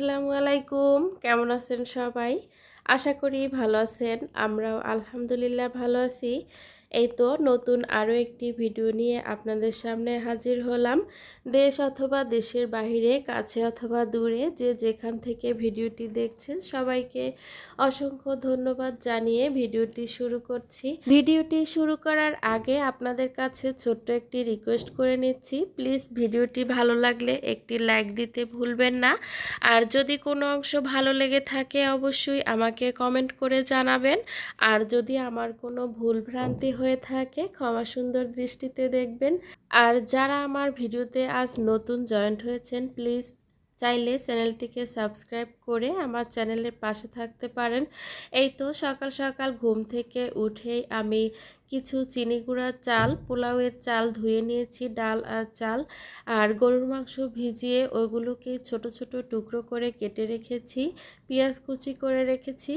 আসসালামু আলাইকুম। কেমন আছেন সবাই? আশা করি ভালো আছেন। আমরাও আলহামদুলিল্লাহ ভালো আছি। এই তো নতুন আরও একটি ভিডিও নিয়ে আপনাদের সামনে হাজির হলাম। দেশ অথবা দেশের বাহিরে, কাছে অথবা দূরে যে যেখান থেকে ভিডিওটি দেখছেন, সবাইকে অসংখ্য ধন্যবাদ জানিয়ে ভিডিওটি শুরু করছি। ভিডিওটি শুরু করার আগে আপনাদের কাছে ছোট্ট একটি রিকোয়েস্ট করে নিচ্ছি। প্লিজ ভিডিওটি ভালো লাগলে একটি লাইক দিতে ভুলবেন না। আর যদি কোনো অংশ ভালো লেগে থাকে, অবশ্যই আমাকে কমেন্ট করে জানাবেন। আর যদি আমার কোনো ভুল ভ্রান্তি হয়ে থাকে, ক্ষমা সুন্দর দৃষ্টিতে দেখবেন। আর যারা আমার ভিডিওতে আজ নতুন জয়েন্ট হয়েছেন, প্লিজ চাইলে চ্যানেলটিকে সাবস্ক্রাইব করে আমার চ্যানেলের পাশে থাকতে পারেন। এই তো সকাল সকাল ঘুম থেকে উঠেই আমি কিছু চিনি গুঁড়ার চাল, পোলাওয়ের চাল ধুয়ে নিয়েছি, ডাল আর চাল। আর গরুর মাংস ভিজিয়ে ওইগুলোকে ছোট ছোট টুকরো করে কেটে রেখেছি, পেঁয়াজ কুচি করে রেখেছি।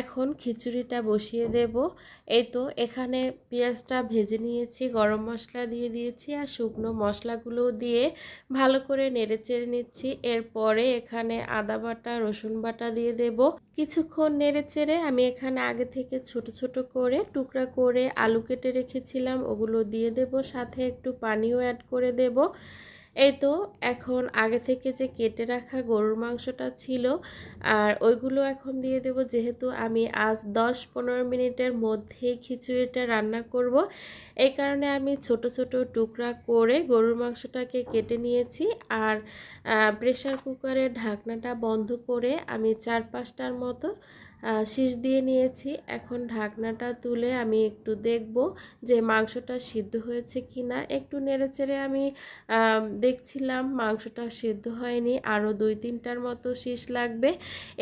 এখন খিচুড়িটা বসিয়ে দেব। এই তো এখানে পেঁয়াজটা ভেজে নিয়েছি, গরম মশলা দিয়ে দিয়েছি আর শুকনো মশলাগুলো দিয়ে ভালো করে নেড়ে চেড়ে নিচ্ছি। এরপরে এখানে আদা বাটা, রসুন বাটা দিয়ে দেব। কিছুক্ষণ নেড়ে চেড়ে আমি এখানে আগে থেকে ছোট ছোট করে টুকরা করে আলু কেটে রেখেছিলাম, ওগুলো দিয়ে দেব, সাথে একটু পানিও অ্যাড করে দেব। এই তো, এখন আগে থেকে যে কেটে রাখা গরুর মাংসটা ছিল, আর ওইগুলো এখন দিয়ে দেব, যেহেতু আমি আজ দশ পনেরো মিনিটের মধ্যেই খিচুড়িটা রান্না করব, এই কারণে আমি ছোট ছোট টুকরা করে গরুর মাংসটাকে কেটে নিয়েছি, আর প্রেশার কুকারের ঢাকনাটা বন্ধ করে আমি চার পাঁচটার মতো শীষ দিয়ে নিয়েছি। এখন ঢাকনাটা তুলে আমি একটু দেখব যে মাংসটা সিদ্ধ হয়েছে কি না একটু নেড়েচেড়ে আমি দেখছিলাম মাংসটা সিদ্ধ হয়নি। আরও দুই তিনটার মতো শীষ লাগবে।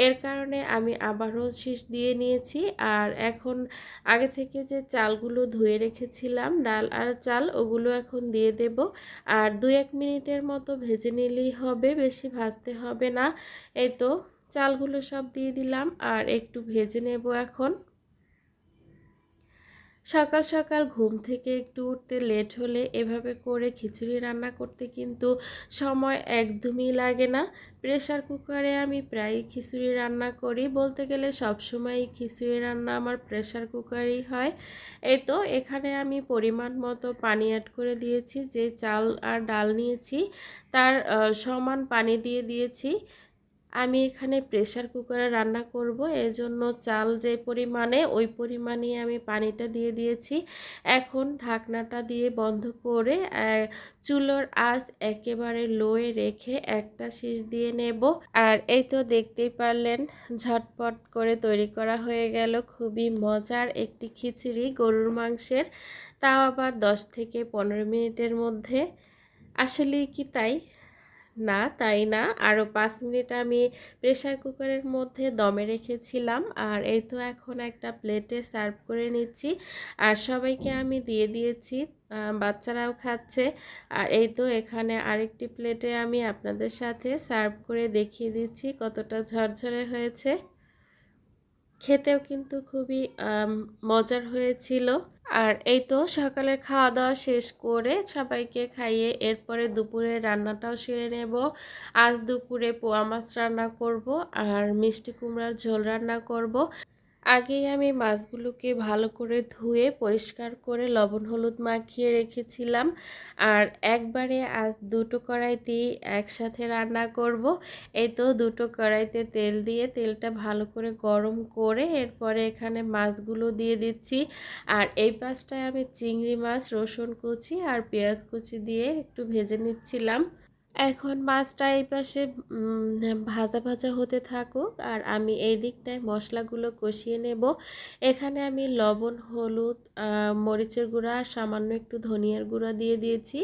এর কারণে আমি আবারও শীষ দিয়ে নিয়েছি। আর এখন আগে থেকে যে চালগুলো ধুয়ে রেখেছিলাম, ডাল আর চাল, ওগুলো এখন দিয়ে দেব। আর দু এক মিনিটের মতো ভেজে নিলেই হবে, বেশি ভাজতে হবে না। এই তো চালগুলো সব দিয়ে দিলাম আর একটু ভেজে নেব এখন। সকাল সকাল ঘুম থেকে একটু উঠতে লেট হলে এভাবে করে খিচুড়ি রান্না করতে কিন্তু সময় একদমই লাগে না। প্রেশার কুকারে আমি প্রায়ই খিচুড়ি রান্না করি। বলতে গেলে সবসময় খিচুড়ি রান্না আমার প্রেশার কুকারেই হয়। এই তো এখানে আমি পরিমাণ মতো পানি অ্যাড করে দিয়েছি। যে চাল আর ডাল নিয়েছি, তার সমান পানি দিয়ে দিয়েছি। আমি এখানে প্রেশার কুকারে রান্না করব। এজন্য চাল যে পরিমাণে, ওই পরিমাণে আমি পানিটা দিয়ে দিয়েছি। এখন ঢাকনাটা দিয়ে বন্ধ করে চুলোর আঁচ একেবারে লোয়ে রেখে একটা শীষ দিয়ে নেব। আর এই তো দেখতেই পারলেন, ঝটপট করে তৈরি করা হয়ে গেল। খুবই মজার একটি খিচুড়ি গরুর মাংসের। তাও আবার দশ থেকে পনেরো মিনিটের মধ্যে। আসলে কি তাই? না, তাই না? আরও পাঁচ মিনিট আমি প্রেশার কুকারের মধ্যে দমে রেখেছিলাম। আর এই তো এখন একটা প্লেটে সার্ভ করে নিচ্ছি। আর সবাইকে আমি দিয়ে দিয়েছি। বাচ্চারাও খাচ্ছে। আর এই তো এখানে আরেকটি প্লেটে আমি আপনাদের সাথে সার্ভ করে দেখিয়ে দিচ্ছি কতটা ঝরঝরে হয়েছে। খেতেও কিন্তু খুবই মজার হয়েছিল। আর এই তো সকালের খাওয়া দাওয়া শেষ করে সবাইকে খাইয়ে এরপরে দুপুরে রান্নাটাও সেরে নেব। আজ দুপুরে পোয়া মাছ রান্না করব আর মিষ্টি কুমড়ার ঝোল রান্না করব। আগেই আমি মাছগুলোকে ভালো করে ধুয়ে, পরিষ্কার করে লবণ হলুদ মাখিয়ে রেখেছিলাম। আর একবারে আজ দুটো কড়াইতেই একসাথে রান্না করব। এই তো দুটো কড়াইতে তেল দিয়ে তেলটা ভালো করে গরম করে এরপরে এখানে মাছগুলো দিয়ে দিচ্ছি। আর এই পাশটায় আমি চিংড়ি মাছ, রসুন কুচি আর পেঁয়াজ কুচি দিয়ে একটু ভেজে নিচ্ছিলাম। এখন মাছটা এই পাশে ভাজা ভাজা হতে থাকুক আর আমি এই দিকটায় মশলাগুলো কষিয়ে নেব। এখানে আমি লবণ, হলুদ মরিচের গুঁড়া আর সামান্য একটু ধনিয়ার গুঁড়া দিয়ে দিয়েছি।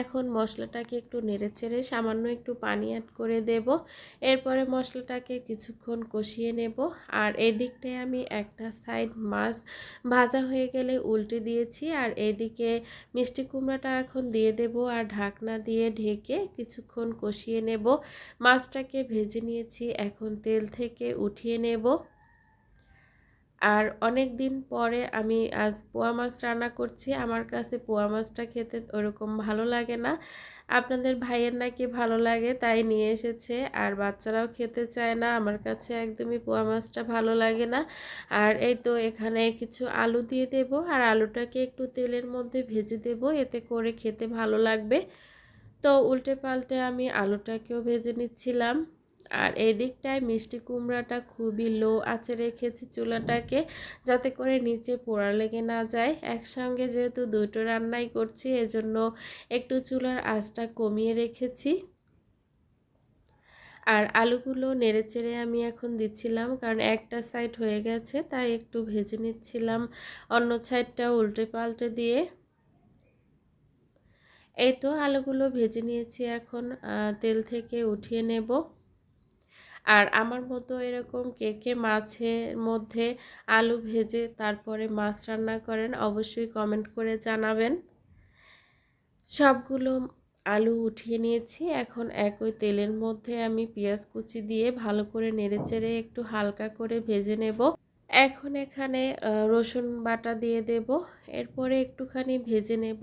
এখন মশলাটাকে একটু নেড়ে ছেড়ে সামান্য একটু পানি অ্যাড করে দেব। এরপরে মশলাটাকে কিছুক্ষণ কষিয়ে নেব। আর এই দিকটায় আমি একটা সাইড মাছ ভাজা হয়ে গেলে উল্টে দিয়েছি। আর এদিকে মিষ্টি কুমড়াটা এখন দিয়ে দেব আর ঢাকনা দিয়ে ঢেকে কিছু কিছুক্ষণ কষিয়ে নেব। মাছটাকে ভেজে নিয়েছি, এখন তেল থেকে উঠিয়ে নেব। আর অনেক দিন পরে আমি আজ পোয়া মাছ রান্না করছি। আমার কাছে পোয়া মাছটা খেতে ওরকম ভালো লাগে না। আপনাদের ভাইয়ের নাকি ভালো লাগে, তাই নিয়ে এসেছে। আর বাচ্চারাও খেতে চায় না, আমার কাছে একদমই পোয়া মাছটা ভালো লাগে না। আর এই তো এখানে কিছু আলু দিয়ে দেব। আর আলুটাকে একটু তেলের মধ্যে ভেজে দেব, এতে করে খেতে ভালো লাগবে। তো উল্টে পাল্টে আমি আলুটাকেও ভেজে নিচ্ছিলাম। আর এদিকটায় মিষ্টি কুমড়াটা খুবই লো আঁচে রেখেছি চুলাটাকে যাতে করে নিচে পোড়া লেগে না যায়। একসঙ্গে যেহেতু দুটো রান্নাই করছি, এজন্য একটু চুলার আঁচটা কমিয়ে রেখেছি। আর আলুগুলো নেড়ে চেড়ে আমি এখন দিচ্ছিলাম, কারণ একটা সাইড হয়ে গেছে, তাই একটু ভেজে নিচ্ছিলাম অন্য সাইডটা উল্টে পাল্টে দিয়ে। এই তো আলুগুলো ভেজে নিয়েছি এখন তেল থেকে উঠিয়ে নেব। আর আমার মতো এরকম কে কে মাছের মধ্যে আলু ভেজে তারপরে মাছ রান্না করেন, অবশ্যই কমেন্ট করে জানাবেন। সবগুলো আলু উঠিয়ে নিয়েছি, এখন একই তেলের মধ্যে আমি পেঁয়াজ কুচি দিয়ে ভালো করে নেড়েচেড়ে একটু হালকা করে ভেজে নেব। এখন এখানে রসুন বাটা দিয়ে দেব এরপরে একটুখানি ভেজে নেব।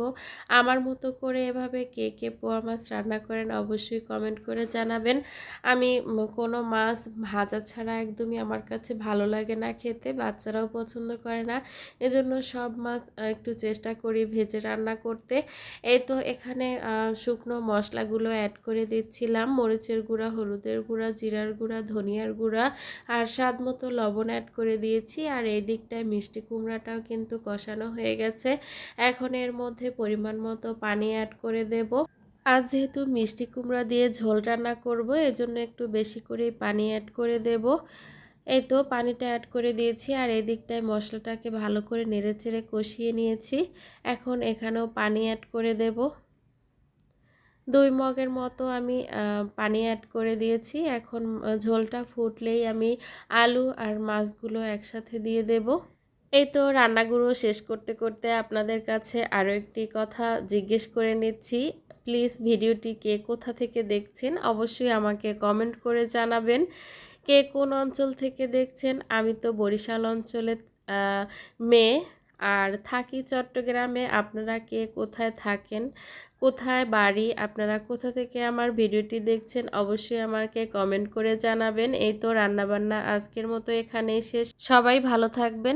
আমার মতো করে এভাবে কে কে পোয়া মাছ রান্না করেন অবশ্যই কমেন্ট করে জানাবেন। আমি কোনো মাছ ভাজা ছাড়া একদমই আমার কাছে ভালো লাগে না খেতে, বাচ্চারাও পছন্দ করে না। এজন্য সব মাছ একটু চেষ্টা করি ভেজে রান্না করতে। এই তো এখানে শুকনো মশলাগুলো অ্যাড করে দিচ্ছিলাম। মরিচের গুঁড়া, হলুদের গুঁড়া, জিরার গুঁড়া, ধনিয়ার গুঁড়া আর স্বাদ মতো লবণ অ্যাড করে দিয়েছি। আর এই দিকটায় মিষ্টি কুমড়াটাও কিন্তু কষানো হয়ে হয়ে গেছে। এখন এর মধ্যে পরিমাণ মতো পানি অ্যাড করে দেব। আজ যেহেতু মিষ্টি কুমড়া দিয়ে ঝোল রান্না করব, এজন্য একটু বেশি করে পানি অ্যাড করে দেব। এই তো পানিটা অ্যাড করে দিয়েছি, আর এই দিকটায় মশলাটাকে ভালো করে নেড়ে চেড়ে কষিয়ে নিয়েছি। এখন এখানেও পানি অ্যাড করে দেব। দুই মগের মতো আমি পানি অ্যাড করে দিয়েছি। এখন ঝোলটা ফুটলেই আমি আলু আর মাছগুলো একসাথে দিয়ে দেবো। এই তো রান্নাগুলো শেষ করতে করতে আপনাদের কাছে আরও একটি কথা জিজ্ঞেস করে নিচ্ছি। প্লিজ ভিডিওটি কে কোথা থেকে দেখছেন অবশ্যই আমাকে কমেন্ট করে জানাবেন। কে কোন অঞ্চল থেকে দেখছেন? আমি তো বরিশাল অঞ্চলে মেয়ে। আর থাকি চট্টগ্রামে, আপনারা কে কোথায় থাকেন? কোথায় বাড়ি? আপনারা কোথা থেকে আমার ভিডিওটি দেখছেন? অবশ্যই আমাকে কমেন্ট করে জানাবেন। এই তো রান্নাবান্না আজকের মতো এখানেই শেষ। সবাই ভালো থাকবেন।